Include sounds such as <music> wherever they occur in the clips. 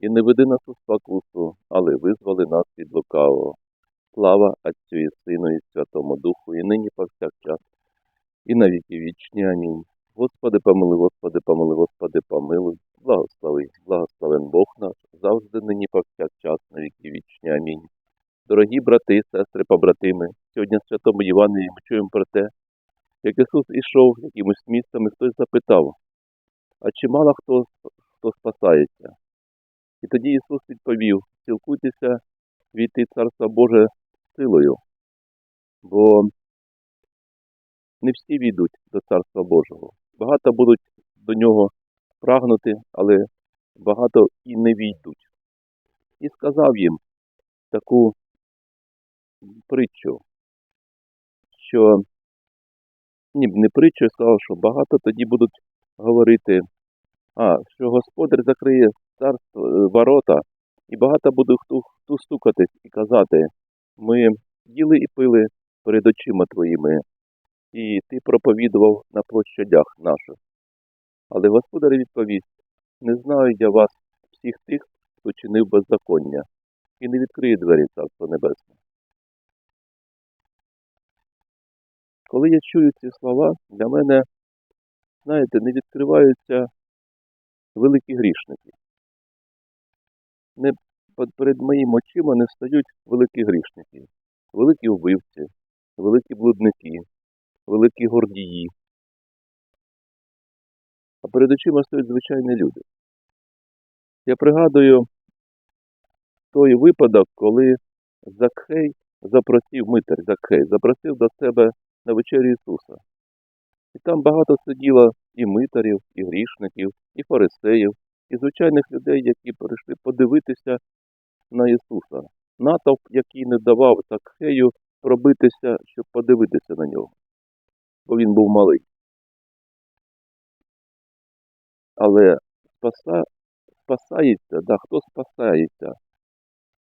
І не веди нас у спокусу, але визволи нас від лукавого. Слава Отцю і Сину і Святому Духу, і нині повсякчас, і на віки вічні. Амінь. Господи, помилуй, Господи, помилуй, Господи, помилуй, благослови, благословен Бог наш, завжди нині повсякчас, на віки вічні. Амінь. Дорогі брати, сестри, побратими, сьогодні в Святому Євангелії ми чуємо про те, як Ісус ішов якимось містом, і хтось запитав, а чи мало хто, хто спасається? І тоді Ісус відповів, цілкуйтеся війти Царство Боже силою, бо не всі війдуть до Царства Божого. Багато будуть до нього прагнути, але багато і не війдуть. І сказав їм таку притчу, що ні, не притчу, сказав, що багато тоді будуть говорити, а, що Господар закриє царство е, ворота, і багато буде хто, хто стукатись і казати, ми їли і пили перед очима твоїми, і ти проповідував на площадях наших. Але Господар відповість, не знаю я вас, всіх тих, хто чинив беззаконня, і не відкриє двері Царства Небесне. Коли я чую ці слова, для мене, знаєте, не відкриваються великі грішники. Не перед моїми очима не стають великі грішники, великі вбивці, великі блудники, великі гордії. А перед очима стоять звичайні люди. Я пригадую той випадок, коли Закхей запросив митар Закхей, запросив до себе на вечерю Ісуса. І там багато сиділо і митарів, і грішників, і фарисеїв, і звичайних людей, які прийшли подивитися на Ісуса. Натовп, який не давав Закхею пробитися, щоб подивитися на нього, бо він був малий. Але спаса, спасається, да, хто спасається?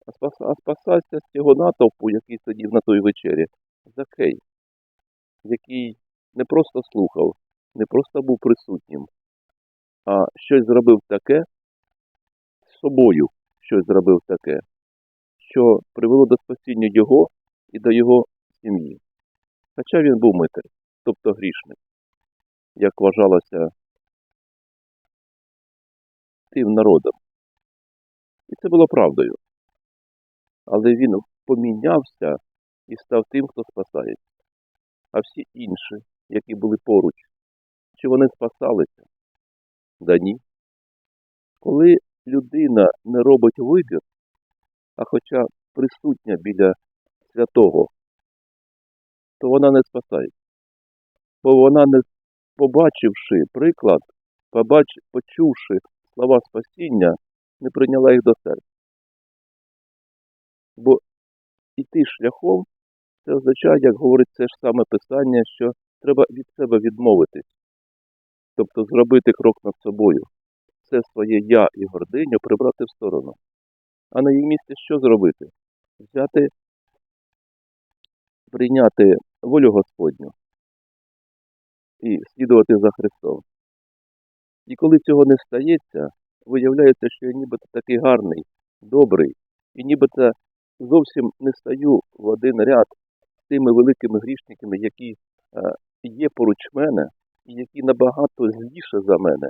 А, спаса, а спасається з цього натовпу, який сидів на той вечері, Закей, який не просто слухав, не просто був присутнім, а щось зробив таке з собою, щось зробив таке, що привело до спасіння його і до його сім'ї. Хоча він був митар, тобто грішник, як вважалося тим народом. І це було правдою. Але він помінявся і став тим, хто спасається. А всі інші, які були поруч, чи вони спасалися? Да ні. Коли людина не робить вибір, а хоча присутня біля святого, то вона не спасається. Бо вона, не побачивши приклад, побач, почувши слова спасіння, не прийняла їх до серця. Бо іти шляхом це означає, як говорить це ж саме писання, що треба від себе відмовитись, тобто зробити крок над собою, все своє я і гординю прибрати в сторону. А на її місці що зробити? Взяти, прийняти волю Господню і слідувати за Христом. І коли цього не стається, виявляється, що я нібито такий гарний, добрий, і нібито зовсім не стаю в один ряд з тими великими грішниками, які е, є поруч мене, які набагато зліше за мене.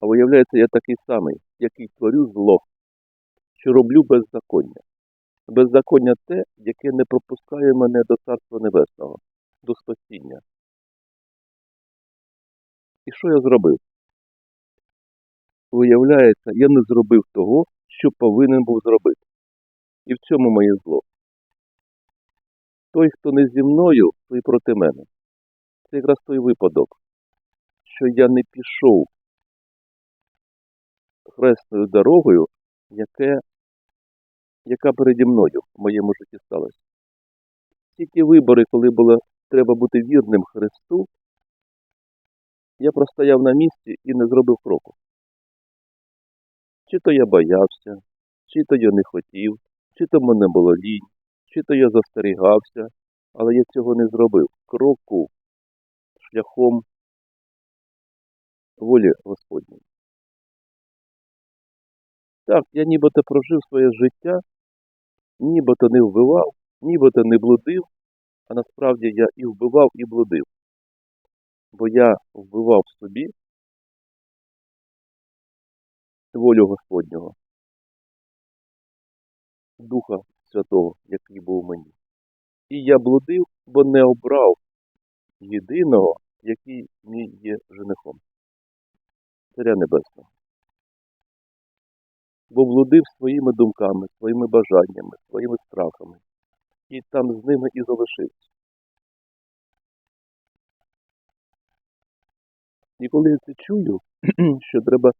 А виявляється, я такий самий, який творю зло, що роблю беззаконня. Беззаконня те, яке не пропускає мене до Царства Небесного, до спасіння. І що я зробив? Виявляється, я не зробив того, що повинен був зробити. І в цьому моє зло. Той, хто не зі мною, той проти мене. Це якраз той випадок, що я не пішов хресною дорогою, яке яка переді мною в моєму житті сталася. Всі ті вибори, коли було треба бути вірним Христу, я простояв на місці і не зробив кроку. Чи то я боявся, чи то я не хотів, чи то мене було лінь, чи то я застерігався, але я цього не зробив. Кроку шляхом волі Господньої. Так, я нібито прожив своє життя, нібито не вбивав, нібито не блудив, а насправді я і вбивав, і блудив. Бо я вбивав собі волю Господнього, Духа Святого, який був мені. І я блудив, бо не обрав єдиного, який мій є женихом. Царя Небесного. Бо блудив своїми думками, своїми бажаннями, своїми страхами. І там з ними і залишився. І коли я це чую, <clears throat> що треба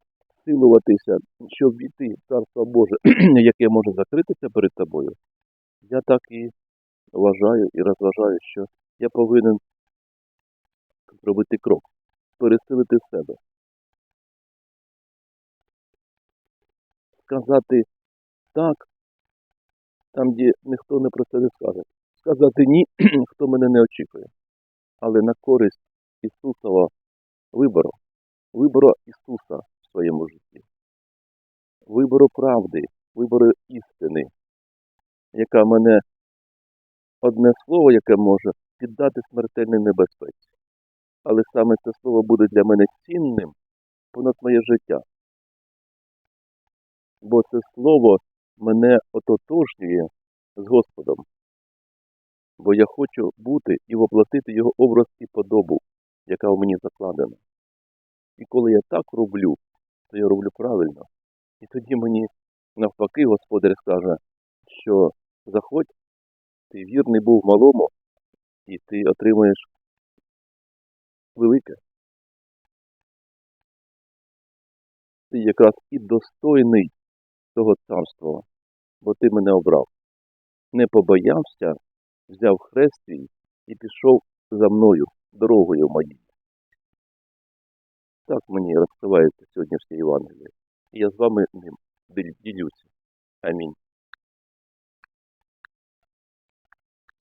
силуватися, щоб війти в Царство Боже, <clears throat> яке може закритися перед тобою, я так і вважаю і розважаю, що я повинен зробити крок, пересилити себе. Сказати так, там, де ніхто не про це не скаже. Сказати ні, <clears throat> хто мене не очікує. Але на користь Ісусова вибору, вибору Ісуса в своєму житті, вибору правди, вибору істини, яка мене одне слово, яке може піддати смертельній небезпеці. Але саме це слово буде для мене цінним понад моє життя. Бо це слово мене ототожнює з Господом. Бо я хочу бути і воплотити його образ і подобу, яка в мені закладена. І коли я так роблю, то я роблю правильно. І тоді мені навпаки Господар скаже, що заходь, ти вірний був малому, і ти отримаєш велике. Ти якраз і достойний того царства, бо ти мене обрав. Не побоявся, взяв хрест свій і пішов за мною дорогою моєю. Так мені розкривається сьогоднішнє Євангеліє. І я з вами ним ділюся. Амінь.